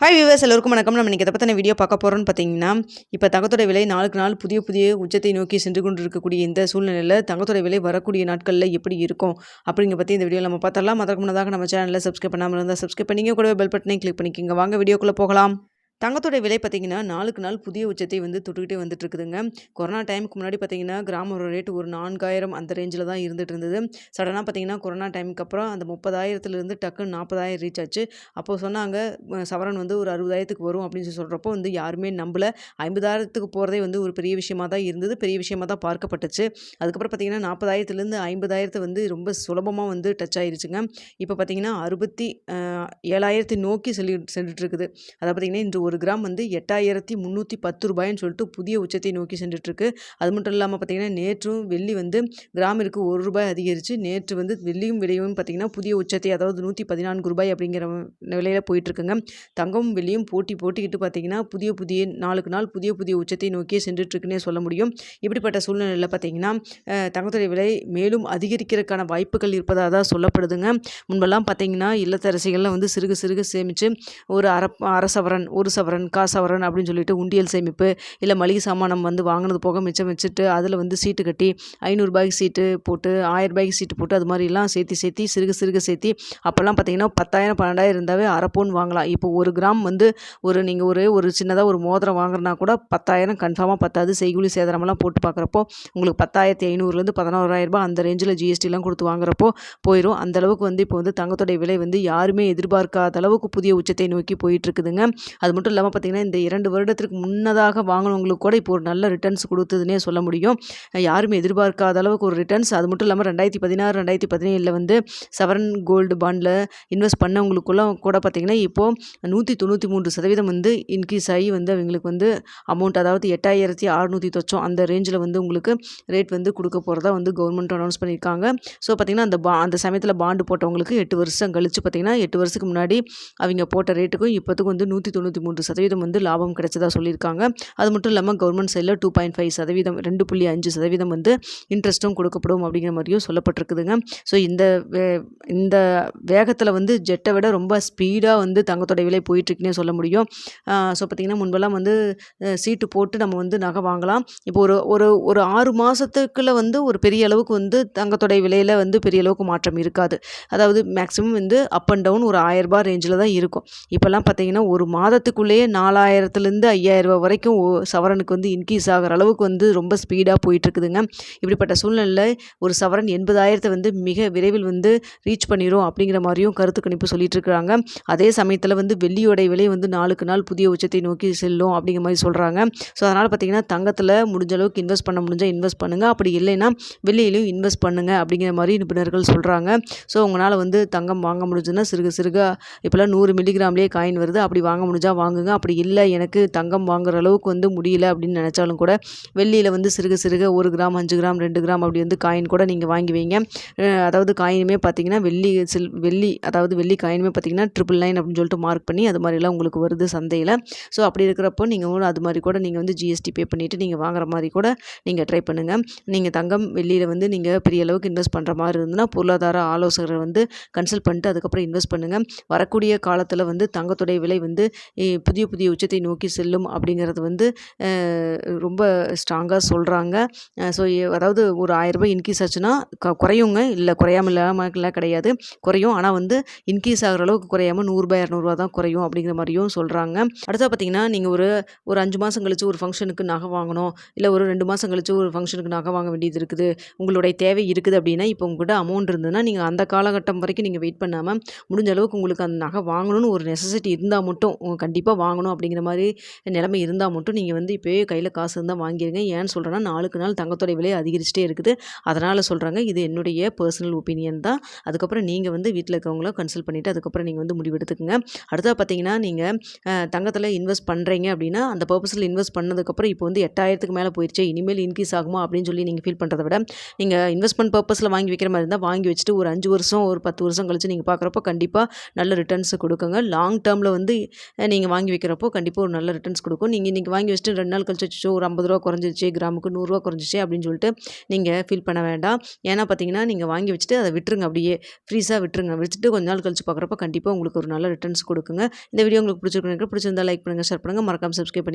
Hi viewers எல்லோருக்கும் வணக்கம். நம்ம இன்றைக்கி எதை பற்றின வீடியோ பார்க்க போகிறோம்னு பார்த்தீங்கன்னா இப்போ தங்கத்தோட விலை நாளுக்கு நாள் புதிய புதிய உச்சத்தை நோக்கி சென்று கொண்டு இருக்கக்கூடிய இந்த சூழ்நிலையில் தங்கத்தோட விலை வரக்கூடிய நாட்களில் எப்படி இருக்கும் அப்படிங்கிற பற்றி இந்த வீடியோ நம்ம பார்த்தரலாம் அதற்கு முன்னதாக நம்ம சேனலில் சப்ஸ்கிரைப் பண்ணாமல் இருந்தால் சப்ஸ்கிரைப் பண்ணிங்க கூடவே பெல் பட்டனை கிளிக் பண்ணிக்கோங்க. வாங்க வீடியோக்குள்ளே போகலாம். தங்கத்தோட விலை பார்த்திங்கன்னா நாளுக்கு நாள் புதிய உச்சத்தை வந்து தொட்டுக்கிட்டே வந்துட்டு இருக்குதுங்க கொரோனா டைமுக்கு முன்னாடி பார்த்திங்கன்னா கிராம ரேட் ஒரு நான்காயிரம் அந்த ரேஞ்சில் தான் இருந்துட்டு இருந்தது சடனாக பார்த்திங்கன்னா கொரோனா டைமுக்கு அப்புறம் அந்த முப்பதாயிரத்துலேருந்து டக்குன்னு நாற்பதாயிரம் ரீச் ஆச்சு. அப்போது சொன்னாங்க சவரன் வந்து ஒரு அறுபதாயிரத்துக்கு வரும் அப்படின்னு சொல்லி சொல்கிறப்போ வந்து யாருமே நம்பலை. ஐம்பதாயிரத்துக்கு போகிறதே வந்து ஒரு பெரிய விஷயமா தான் இருந்தது. பெரிய விஷயமாக தான் பார்க்கப்பட்டுச்சு. அதுக்கப்புறம் பார்த்திங்கன்னா நாற்பதாயிரத்துலேருந்து ஐம்பதாயிரத்தை வந்து ரொம்ப சுலபமாக வந்து டச் ஆயிருச்சுங்க. இப்போ பார்த்திங்கன்னா அறுபத்தி ஏழாயிரத்தை நோக்கி செல்லி சென்றுட்டு இருக்குது அதை பார்த்திங்கன்னா இன்று ஒரு கிராம் வந்து எட்டாயிரத்தி முந்நூற்றி பத்து ரூபாய்ன்னு சொல்லிட்டு புதிய உச்சத்தை நோக்கி சென்றுட்டுருக்கு. அது மட்டும் இல்லாமல் பார்த்திங்கன்னா நேற்றும் வெள்ளி வந்து கிராமிற்கு ஒரு ரூபாய் அதிகரித்து நேற்று வந்து வெள்ளியும் விலையும் பார்த்திங்கன்னா புதிய உச்சத்தை அதாவது நூற்றி பதினான்கு ரூபாய் அப்படிங்கிற நிலையில் போயிட்டுருக்குங்க. தங்கமும் வெள்ளியும் போட்டி போட்டிக்கிட்டு பார்த்திங்கன்னா புதிய புதிய நாளுக்கு நாள் புதிய புதிய உச்சத்தை நோக்கியே சென்றுட்டுருக்குன்னே சொல்ல முடியும். இப்படிப்பட்ட சூழ்நிலையில் பார்த்திங்கன்னா தங்கத்துடைய விலை மேலும் அதிகரிக்கிறதுக்கான வாய்ப்புகள் இருப்பதாக தான் சொல்லப்படுதுங்க. முன்பெல்லாம் பார்த்திங்கன்னா இல்லத்தரசிகளில் வந்து சிறுக சிறுக சேமித்து ஒரு அர அரசவரன் ஒரு சவரன் கா சவரன் அப்படின்னு சொல்லிட்டு உண்டியல் சேமிப்பு இல்லை மளிகை சாமானம் வந்து வாங்கினது போக மிச்சம் வச்சுட்டு அதில் வந்து சீட்டு கட்டி ஐநூறுரூபாய்க்கு சீட்டு போட்டு ஆயிரரூபாய்க்கு சீட்டு போட்டு அது மாதிரிலாம் சேர்த்தி சேர்த்தி சிறுக சிறுக சேர்த்தி அப்போல்லாம் பார்த்தீங்கன்னா பத்தாயிரம் பன்னெண்டாயிரம் இருந்தாவே அரைப்போன் வாங்கலாம். இப்போ ஒரு கிராம் வந்து ஒரு நீங்கள் ஒரு ஒரு சின்னதாக ஒரு மோதிரம் வாங்குறனா கூட பத்தாயிரம் கன்ஃபார்மாக பத்தாது. செய்கூலி சேதாரமெல்லாம் போட்டு பார்க்குறப்போ உங்களுக்கு பத்தாயிரத்தி ஐநூறுலேருந்து பதினோராயிரரூபா ரூபாய் அந்த ரேஞ்சில் ஜிஎஸ்டிலாம் கொடுத்து வாங்குறப்போ போயிடும் அந்த அளவுக்கு வந்து இப்போ வந்து தங்கத்தோடைய விலை வந்து யாருமே எதிர்பார்க்காத அளவுக்கு புதிய உச்சத்தை நோக்கி போயிட்டு இருக்குதுங்க. அது மட்டும் மட்டும் இல்லாமல் பார்த்தீங்கன்னா இந்த இரண்டு வருடத்திற்கு முன்னதாக வாங்கினவங்களுக்கு கூட இப்போ ஒரு நல்ல ரிட்டர்ன்ஸ் கொடுத்ததுன்னே சொல்ல முடியும். யாருமே எதிர்பார்க்காத அளவுக்கு ஒரு ரிட்டர்ன்ஸ் அது மட்டும் இல்லாமல் ரெண்டாயிரத்தி பதினாறு ரெண்டாயிரத்தி பதினேழில் வந்து சவரன் கோல்டு பாண்டில் இன்வெஸ்ட் பண்ணவங்களுக்குள்ள கூட பார்த்திங்கன்னா இப்போது நூற்றி தொண்ணூற்றி மூன்று சதவீதம் வந்து இன்க்ரீஸ் ஆகி வந்து அவங்களுக்கு வந்து அமௌண்ட் அதாவது எட்டாயிரத்தி அறுநூற்றி தொச்சம். அந்த ரேஞ்சில் வந்து உங்களுக்கு ரேட் வந்து கொடுக்க போகிறதா வந்து கவர்மெண்ட் அனௌன்ஸ் பண்ணியிருக்காங்க. ஸோ பார்த்திங்கன்னா அந்த பா அந்த சமயத்தில் பாண்டு போட்டவங்களுக்கு எட்டு வருஷம் கழித்து பார்த்திங்கன்னா எட்டு வருஷத்துக்கு முன்னாடி அவங்க போட்ட ரேட்டுக்கும் இப்போத்துக்கும் வந்து நூற்றி தொண்ணூற்றி மூணு மூன்று சதவீதம் வந்து லாபம் கிடைச்சதா சொல்லியிருக்காங்க. அது மட்டும் இல்லாமல் கவர்மெண்ட் சைடில் டூ பாயிண்ட் ஃபைவ் சதவீதம் ரெண்டு புள்ளி அஞ்சு சதவீதம் வந்து இன்ட்ரெஸ்ட்டும் கொடுக்கப்படும் அப்படிங்கிற மாதிரியும் சொல்லப்பட்டிருக்குதுங்க. ஸோ இந்த வே இந்த வேகத்தில் வந்து ஜெட்டை விட ரொம்ப ஸ்பீடாக வந்து தங்கத்தோட விலை போயிட்டுருக்குன்னே சொல்ல முடியும். ஸோ பார்த்திங்கன்னா முன்பெல்லாம் வந்து சீட்டு போட்டு நம்ம வந்து நகை வாங்கலாம். இப்போ ஒரு ஒரு ஒரு ஆறு மாதத்துக்குள்ளே வந்து ஒரு பெரிய அளவுக்கு வந்து தங்கத்தோட விலையில் வந்து பெரிய அளவுக்கு மாற்றம் இருக்காது. அதாவது மேக்ஸிமம் வந்து அப் அண்ட் டவுன் ஒரு ஆயிரரூபா ரேஞ்சில் தான் இருக்கும். இப்போல்லாம் பார்த்தீங்கன்னா ஒரு மாதத்துக்குள்ளேயே நாலாயிரத்துலேருந்து ஐயாயிரரூபா வரைக்கும் சவரனுக்கு வந்து இன்க்ரீஸ் ஆகிற அளவுக்கு வந்து ரொம்ப ஸ்பீடாக போயிட்டுருக்குதுங்க. இப்படிப்பட்ட சூழ்நிலையில் ஒரு சவரன் எண்பதாயிரத்தை வந்து மிக விரைவில் வந்து ரீச் பண்ணிடும் அப்படிங்கிற மாதிரியும் கருத்து கணிப்பு சொல்லிட்டு இருக்கிறாங்க அதே சமயத்தில் வந்து வெள்ளியோடைய விலை வந்து நாளுக்கு நாள் புதிய உச்சத்தை நோக்கி செல்லும் அப்படிங்கிற மாதிரி சொல்கிறாங்க ஸோ அதனால் பார்த்தீங்கன்னா தங்கத்தில் முடிஞ்ச அளவுக்கு இன்வெஸ்ட் பண்ண முடிஞ்சால் இன்வெஸ்ட் பண்ணுங்கள் அப்படி இல்லைன்னா வெள்ளியிலையும் இன்வெஸ்ட் பண்ணுங்கள் அப்படிங்கிற மாதிரி நிபுணர்கள் சொல்கிறாங்க ஸோ உங்களால் வந்து தங்கம் வாங்க முடிஞ்சுன்னா சிறுக சிறுக இப்போல்லாம் நூறு மில்லிகிராம்லேயே காயின் வருது. அப்படி வாங்க முடிஞ்சால் வாங்க வாங்குங்க. அப்படி இல்லை எனக்கு தங்கம் வாங்குற அளவுக்கு வந்து முடியல அப்படின்னு நினச்சாலும் கூட வெள்ளியில் வந்து சிறுக சிறுக ஒரு கிராம் அஞ்சு கிராம் ரெண்டு கிராம் அப்படி வந்து காயின் கூட நீங்கள் வாங்கி வைங்க அதாவது காயினுமே பார்த்தீங்கன்னா வெள்ளி சில் வெள்ளி அதாவது வெள்ளி காயினுமே பார்த்தீங்கன்னா ட்ரிபிள் நைன் அப்படின்னு சொல்லிட்டு மார்க் பண்ணி அது மாதிரிலாம் உங்களுக்கு வருது சந்தையில். ஸோ அப்படி இருக்கிறப்போ நீங்கள் கூட அது மாதிரி கூட நீங்கள் வந்து ஜிஎஸ்டி பே பண்ணிவிட்டு நீங்கள் வாங்குற மாதிரி கூட நீங்கள் ட்ரை பண்ணுங்கள் நீங்கள் தங்கம் வெள்ளியில் வந்து நீங்கள் பெரிய அளவுக்கு இன்வெஸ்ட் பண்ணுற மாதிரி இருந்ததுன்னா பொருளாதார ஆலோசகரை வந்து கன்சல்ட் பண்ணிட்டு அதுக்கப்புறம் இன்வெஸ்ட் பண்ணுங்கள் வரக்கூடிய காலத்தில் வந்து தங்கத்துடைய விலை வந்து புதிய புதிய உச்சத்தை நோக்கி செல்லும் அப்படிங்கிறது வந்து ரொம்ப ஸ்ட்ராங்காக சொல்கிறாங்க ஸோ அதாவது ஒரு ஆயிரரூபா இன்க்ரீஸ் ஆச்சுன்னா க- குறையுங்க. இல்லை குறையாம இல்லாமல் கிடையாது. குறையும். ஆனால் வந்து இன்க்ரீஸ் ஆகிற அளவுக்கு குறையாமல் நூறுரூபா இரநூறுவா தான் குறையும் அப்படிங்கிற மாதிரியும் சொல்கிறாங்க அடுத்தா பார்த்தீங்கன்னா நீங்கள் ஒரு ஒரு அஞ்சு மாதம் கழிச்சு ஒரு ஃபங்க்ஷனுக்கு நகை வாங்கணும். இல்லை ஒரு ரெண்டு மாதம் கழிச்சு ஒரு ஃபங்க்ஷனுக்கு நகை வாங்க வேண்டியது இருக்குது. உங்களுடைய தேவை இருக்குது அப்படின்னா இப்போ உங்கள்கிட்ட அமௌண்ட் இருந்ததுன்னா நீங்கள் அந்த காலகட்டம் வரைக்கும் நீங்கள் வெயிட் பண்ணாமல் முடிஞ்ச அளவுக்கு உங்களுக்கு அந்த நகை வாங்கணும்னு ஒரு நெசசிட்டி இருந்தால் மட்டும் கண்டிப்பாக வாங்கணும் அப்படிங்கிற மாதிரி நிலைமை இருந்தால் மட்டும் நீங்கள் வந்து இப்போயே கையில் காசு இருந்தால் வாங்கிடுங்க ஏன்னு சொல்கிறேன்னா நாளுக்கு நாள் தங்கத்தோட விலை அதிகரிச்சிட்டே இருக்குது. அதனால் சொல்கிறாங்க இது என்னுடைய பர்சனல் ஒப்பீனியன் தான். அதுக்கப்புறம் நீங்கள் வந்து வீட்டில் இருக்கவங்கள கன்சல்ட் பண்ணிவிட்டு அதுக்கப்புறம் நீங்கள் வந்து முடிவெடுத்துக்குங்க அடுத்தது பார்த்தீங்கன்னா நீங்கள் தங்கத்தில் இன்வெஸ்ட் பண்ணுறீங்க அப்படின்னா அந்த பர்பஸில் இன்வெஸ்ட் பண்ணதுக்கப்புறம் இப்போ வந்து எட்டாயிரத்துக்கு மேலே போயிடுச்சு இனிமேல் இன்க்ரீஸ் ஆகுமா அப்படின்னு சொல்லி நீங்கள் ஃபீல் பண்ணுறத விட நீங்கள் இன்வெஸ்ட்மெண்ட் பர்பஸில் வாங்கி வைக்கிற மாதிரி இருந்தால் வாங்கி வச்சுட்டு ஒரு அஞ்சு வருஷம் ஒரு பத்து வருஷம் கழிச்சு நீங்கள் பார்க்குறப்ப கண்டிப்பாக நல்ல ரிட்டர்ன்ஸ் கொடுக்குங்க. லாங் டேர்மில் வந்து நீங்கள் வாங்கி வாங்கி வைக்கிறப்போ கண்டிப்பாக ஒரு நல்ல ரிட்டர்ன்ஸ் கொடுக்கும். நீங்கள் இன்றைக்கி வாங்கி வச்சுட்டு ரெண்டு நாள் கழிச்சு அச்சோ ஒரு ஐம்பது ரூபா குறைஞ்சிருச்சு கிராமுக்கு நூறுரூவா குறைஞ்சிச்சு அப்படின்னு சொல்லிட்டு நீங்கள் ஃபீல் பண்ண வேண்டாம். ஏன்னா பார்த்தீங்கன்னா நீங்கள் வாங்கி வச்சுட்டு அதை விட்டுருங்க அப்படியே ஃப்ரீஸாக விட்டுருங்க. வச்சுட்டு கொஞ்ச நாள் கழிச்சு பார்க்குறப்ப கண்டிப்பாக உங்களுக்கு ஒரு நல்ல ரிட்டர்ன்ஸ் கொடுக்குங்க. இந்த வீடியோ உங்களுக்கு பிடிச்சிருக்கு பிடிச்சிருந்தா லைக் பண்ணுங்கள் ஷேர் பண்ணுங்கள் மறக்காம சப்ஸ்கிரைப் பண்ணி